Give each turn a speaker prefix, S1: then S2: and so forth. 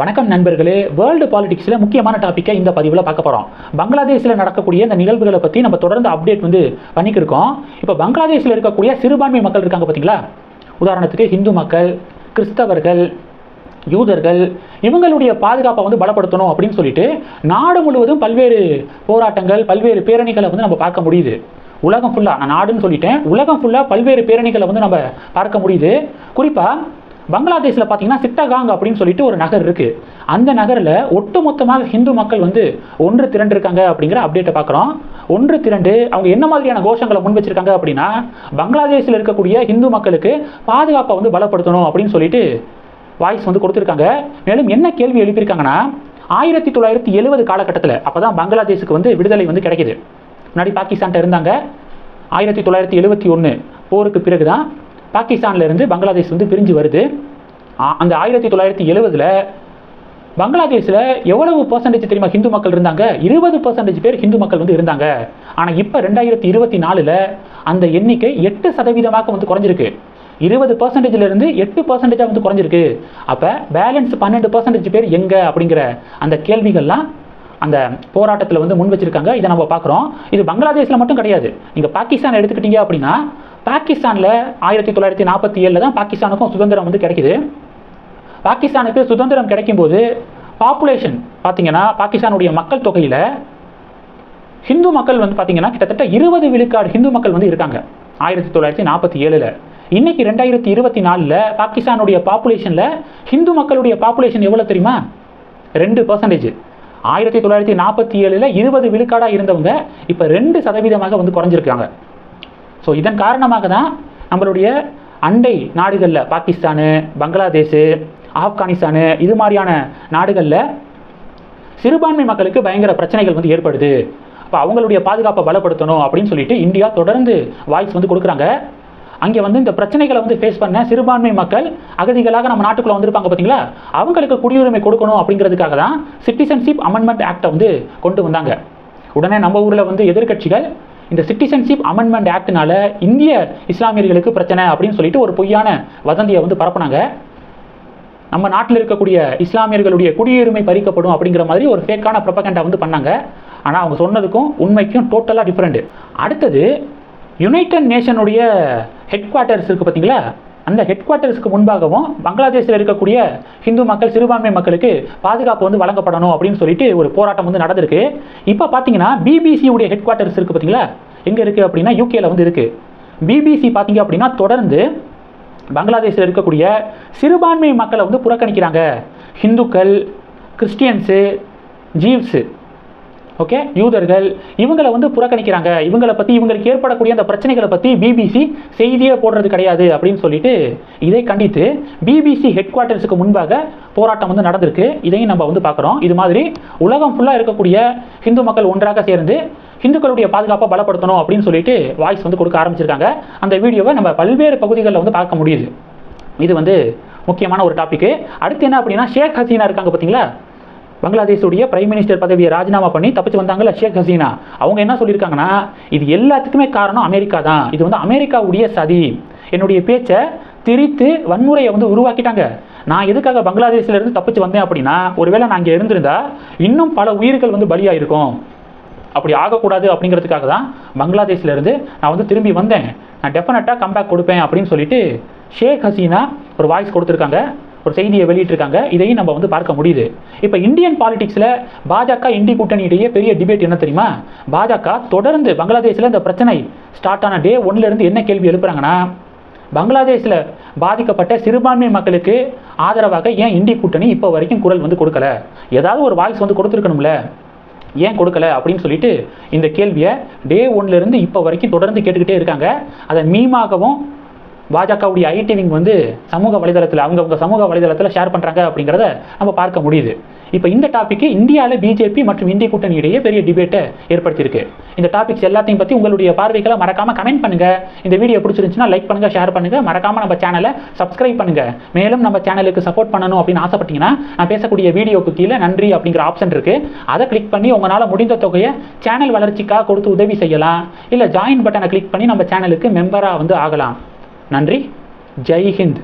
S1: வணக்கம் நண்பர்களே வேர்ல்டு பாலிடிக்ஸில் முக்கியமான டாப்பிக்கை இந்த பதிவில் பார்க்க போகிறோம் பங்களாதேஷில் நடக்கக்கூடிய இந்த நிகழ்வுகளை பற்றி நம்ம தொடர்ந்து அப்டேட் வந்து பண்ணிக்கிருக்கோம் இருக்கோம். இப்போ பங்களாதேஷில் இருக்கக்கூடிய சிறுபான்மை மக்கள் இருக்காங்க பார்த்தீங்களா உதாரணத்துக்கு ஹிந்து மக்கள் கிறிஸ்தவர்கள் யூதர்கள் இவங்களுடைய பாதுகாப்பை வந்து பலப்படுத்தணும் அப்படின்னு சொல்லிட்டு நாடு முழுவதும் பல்வேறு போராட்டங்கள் பல்வேறு பேரணிகளை வந்து நம்ம பார்க்க முடியுது. உலகம் ஃபுல்லாக நான் நாடுன்னு சொல்லிட்டேன். உலகம் ஃபுல்லாக பல்வேறு பேரணிகளை வந்து நம்ம பார்க்க முடியுது. குறிப்பாக பங்களாதேஷில் பார்த்தீங்கன்னா சிட்டகாங் அப்படின்னு சொல்லிட்டு ஒரு நகர் இருக்குது அந்த நகரில் ஒட்டுமொத்தமாக ஹிந்து மக்கள் வந்து ஒன்று திரண்டு இருக்காங்க அப்படிங்கிற அப்டேட்டை பார்க்குறோம் ஒன்று திரண்டு அவங்க என்ன மாதிரியான கோஷங்களை முன் வச்சிருக்காங்க அப்படின்னா பங்களாதேஷில் இருக்கக்கூடிய ஹிந்து மக்களுக்கு பாதுகாப்பை வந்து பலப்படுத்தணும் அப்படின்னு சொல்லிட்டு வாய்ஸ் வந்து கொடுத்துருக்காங்க. மேலும் என்ன கேள்வி எழுப்பியிருக்காங்கன்னா ஆயிரத்தி தொள்ளாயிரத்தி எழுபது காலகட்டத்தில் அப்போ தான் பங்களாதேஷுக்கு வந்து விடுதலை வந்து கிடைக்குது. முன்னாடி பாகிஸ்தான்கிட்ட இருந்தாங்க. ஆயிரத்தி தொள்ளாயிரத்தி எழுபத்தி ஒன்று போருக்கு பிறகு தான் பாகிஸ்தான்லேருந்து பங்களாதேஷ் வந்து பிரிஞ்சு வருது. ஆ- அந்த ஆயிரத்தி தொள்ளாயிரத்தி எழுபதில் பங்களாதேஷில் எவ்வளவு பர்சன்டேஜ் தெரியுமா ஹிந்து மக்கள் இருந்தாங்க? இருபது பர்சன்டேஜ் பேர் ஹிந்து மக்கள் வந்து இருந்தாங்க. ஆனால் இப்போ ரெண்டாயிரத்தி இருபத்தி நாலில் அந்த எண்ணிக்கை எட்டு சதவீதமாக வந்து குறைஞ்சிருக்கு. இருபது பர்சன்டேஜ்லேருந்து எட்டு பர்சன்டேஜாக வந்து குறைஞ்சிருக்கு. அப்போ பேலன்ஸ் பன்னெண்டு பர்சன்டேஜ் பேர் எங்கே அப்படிங்கிற அந்த கேள்விகள்லாம் அந்த போராட்டத்தில் வந்து முன் வச்சிருக்காங்க. இதை நம்ம பார்க்குறோம். இது பங்களாதேஷில் மட்டும் கிடையாது. நீங்கள் பாகிஸ்தான் எடுத்துக்கிட்டீங்க அப்படின்னா பாகிஸ்தானில் ஆயிரத்தி தொள்ளாயிரத்தி நாற்பத்தி ஏழில் தான் பாகிஸ்தானுக்கும் சுதந்திரம் வந்து கிடைக்கிது. பாகிஸ்தானுக்கு சுதந்திரம் கிடைக்கும்போது பாப்புலேஷன் பார்த்தீங்கன்னா பாகிஸ்தானுடைய மக்கள் தொகையில் ஹிந்து மக்கள் வந்து பார்த்தீங்கன்னா கிட்டத்தட்ட இருபது விழுக்காடு ஹிந்து மக்கள் வந்து இருக்காங்க. ஆயிரத்தி தொள்ளாயிரத்தி நாற்பத்தி ஏழில். இன்றைக்கி ரெண்டாயிரத்தி இருபத்தி நாலில் பாகிஸ்தானுடைய பாப்புலேஷனில் ஹிந்து மக்களுடைய பாப்புலேஷன் எவ்வளோ தெரியுமா? ரெண்டு பர்சன்டேஜ் ஆயிரத்தி தொள்ளாயிரத்தி நாற்பத்தி ஏழில் இருபது விழுக்காடாக இருந்தவங்க இப்போ ரெண்டு சதவீதமாக வந்து குறைஞ்சிருக்காங்க. ஸோ இதன் காரணமாக தான் நம்மளுடைய அண்டை நாடுகளில் பாகிஸ்தானு பங்களாதேஷு ஆப்கானிஸ்தானு இது மாதிரியான நாடுகளில் சிறுபான்மை மக்களுக்கு பயங்கர பிரச்சனைகள் வந்து ஏற்படுது. அப்போ அவங்களுடைய பாதுகாப்பை பலப்படுத்தணும் அப்படின்னு சொல்லிட்டு இந்தியா தொடர்ந்து வாய்ஸ் வந்து கொடுக்குறாங்க. அங்கே வந்து இந்த பிரச்சனைகளை வந்து ஃபேஸ் பண்ண சிறுபான்மை மக்கள் அகதிகளாக நம்ம நாட்டுக்குள்ள வந்திருப்பாங்க பார்த்தீங்களா? அவங்களுக்கு குடியுரிமை கொடுக்கணும் அப்படிங்கிறதுக்காக தான் சிட்டிசன்ஷிப் அமெண்ட்மெண்ட் ஆக்டை வந்து கொண்டு வந்தாங்க. உடனே நம்ம ஊரில் வந்து எதிர்க்கட்சிகள் இந்த சிட்டிசன்ஷிப் அமெண்ட்மெண்ட் ஆக்ட்னால இந்திய இஸ்லாமியர்களுக்கு பிரச்சனை அப்படின்னு சொல்லிட்டு ஒரு பொய்யான வதந்தியை வந்து பரப்புனாங்க. நம்ம நாட்டில் இருக்கக்கூடிய இஸ்லாமியர்களுடைய குடியுரிமை பறிக்கப்படும் அப்படிங்கிற மாதிரி ஒரு ஃபேக்கான ப்ரொபகண்டா வந்து பண்ணாங்க. ஆனால் அவங்க சொன்னதுக்கும் உண்மைக்கும் டோட்டலாக டிஃப்ரெண்ட் அடுத்தது யுனைடட் நேஷனுடைய ஹெட் குவார்ட்டர்ஸ் இருக்குது பார்த்தீங்களா அந்த ஹெட் குவார்ட்டர்ஸ்க்கு முன்பாகவும் பங்களாதேஷில் இருக்கக்கூடிய ஹிந்து மக்கள் சிறுபான்மை மக்களுக்கு பாதுகாப்பு வந்து வழங்கப்படணும் அப்படின்னு சொல்லிட்டு ஒரு போராட்டம் வந்து நடந்திருக்கு. இப்போ பார்த்தீங்கன்னா பிபிசியுடைய ஹெட் குவார்ட்டர்ஸ் இருக்குது பார்த்தீங்களா எங்கே இருக்குது அப்படின்னா யூகேல வந்து இருக்குது பிபிசி பார்த்தீங்க அப்படின்னா தொடர்ந்து பங்களாதேஷில் இருக்கக்கூடிய சிறுபான்மை மக்களை வந்து புறக்கணிக்கிறாங்க. ஹிந்துக்கள் கிறிஸ்டியன்ஸு ஜீவ்ஸு. ஓகே யூதர்கள் இவங்களை வந்து புறக்கணிக்கிறாங்க. இவங்களை பற்றி இவங்களுக்கு ஏற்படக்கூடிய அந்த பிரச்சனைகளை பற்றி பிபிசி செய்தியே போடுறது கிடையாது அப்படின்னு சொல்லிட்டு இதை கண்டித்து பிபிசி ஹெட் குவார்ட்டர்ஸுக்கு முன்பாக போராட்டம் வந்து நடந்திருக்கு. இதையும் நம்ம வந்து பார்க்குறோம். இது மாதிரி உலகம் ஃபுல்லாக இருக்கக்கூடிய ஹிந்து மக்கள் ஒன்றாக சேர்ந்து ஹிந்துக்களுடைய பாதுகாப்பை பலப்படுத்தணும் அப்படின்னு சொல்லிட்டு வாய்ஸ் வந்து கொடுக்க ஆரம்பிச்சிருக்காங்க. அந்த வீடியோவை நம்ம பல்வேறு பகுதிகளில் வந்து பார்க்க முடியுது. இது வந்து முக்கியமான ஒரு டாப்பிக்கு அடுத்து என்ன அப்படின்னா ஷேக் ஹசீனா இருக்காங்க பார்த்தீங்களா? பங்களாதேஷுடைய பிரைம் மினிஸ்டர் பதவியை ராஜினாமா பண்ணி தப்பிச்சு வந்தாங்கல்ல ஷேக் ஹசீனா. அவங்க என்ன சொல்லியிருக்காங்கன்னா இது எல்லாத்துக்குமே காரணம் அமெரிக்கா தான். இது வந்து அமெரிக்காவுடைய சதி. என்னுடைய பேச்சை திரித்து வன்முறையை வந்து உருவாக்கிட்டாங்க. நான் எதுக்காக பங்களாதேஷ்ல இருந்து தப்பிச்சு வந்தேன் அப்படின்னா ஒருவேளை நான் இங்கே இருந்திருந்தா இன்னும் பல உயிர்கள் வந்து பலியாயிருக்கும். அப்படி ஆகக்கூடாது அப்படிங்கிறதுக்காக தான் பங்களாதேஷ்லேருந்து நான் வந்து திரும்பி வந்தேன். நான் டெஃபினட்டாக கம்பேக் கொடுப்பேன் அப்படின்னு சொல்லிட்டு ஷேக் ஹசீனா ஒரு வாய்ஸ் கொடுத்துருக்காங்க. ஒரு செய்தியை வெளியிட்டிருக்காங்க. இதையும் நம்ம வந்து பார்க்க முடியுது. இப்போ இந்தியன் பாலிடிக்ஸில் பாஜக இந்தி கூட்டணியிடையே பெரிய டிபேட் என்ன தெரியுமா? பாஜக தொடர்ந்து பங்களாதேஷில் இந்த பிரச்சனை ஸ்டார்ட் ஆன டே ஒன்லேருந்து என்ன கேள்வி எழுப்புறாங்கன்னா பங்களாதேஷில் பாதிக்கப்பட்ட சிறுபான்மை மக்களுக்கு ஆதரவாக ஏன் இந்தி கூட்டணி இப்போ வரைக்கும் குரல் வந்து கொடுக்கல? ஏதாவது ஒரு வாய்ஸ் வந்து கொடுத்துருக்கணும்ல. ஏன் கொடுக்கல அப்படின்னு சொல்லிட்டு இந்த கேள்வியை டே ஒன்லேருந்து இப்போ வரைக்கும் தொடர்ந்து கேட்டுக்கிட்டே இருக்காங்க. அதை மீமாகவும் பாஜகவுடைய ஐடி விங் வந்து சமூக வலைதளத்தில் அவங்கவுங்க சமூக வலைதளத்தில் ஷேர் பண்ணுறாங்க அப்படிங்கிறத நம்ம பார்க்க முடியுது. இப்போ இந்த டாப்பிக்கு இந்தியாவில் பிஜேபி மற்றும் இந்திய கூட்டணி இடையே பெரிய டிபேட்டை ஏற்படுத்தியிருக்கு. இந்த டாபிக்ஸ் எல்லாத்தையும் பற்றி உங்களுடைய பார்வைகளை மறக்காம கமெண்ட் பண்ணுங்க. இந்த வீடியோ பிடிச்சிருந்துச்சுன்னா லைக் பண்ணுங்க ஷேர் பண்ணுங்க. மறக்காம நம்ம சேனலை சப்ஸ்கிரைப் பண்ணுங்க. மேலும் நம்ம சேனலுக்கு சப்போர்ட் பண்ணணும் அப்படின்னு ஆசைப்பட்டீங்கன்னா நான் பேசக்கூடிய வீடியோக்கு கீழே நன்றி அப்படிங்கிற ஆப்ஷன் இருக்கு. அதை கிளிக் பண்ணி உங்களால் முடிந்த தொகையை சேனல் வளர்ச்சிக்காக கொடுத்து உதவி செய்யலாம். இல்லை ஜாயின் பட்டனை கிளிக் பண்ணி நம்ம சேனலுக்கு மெம்பராக வந்து ஆகலாம். நன்றி. ஜெய் ஹிந்த்.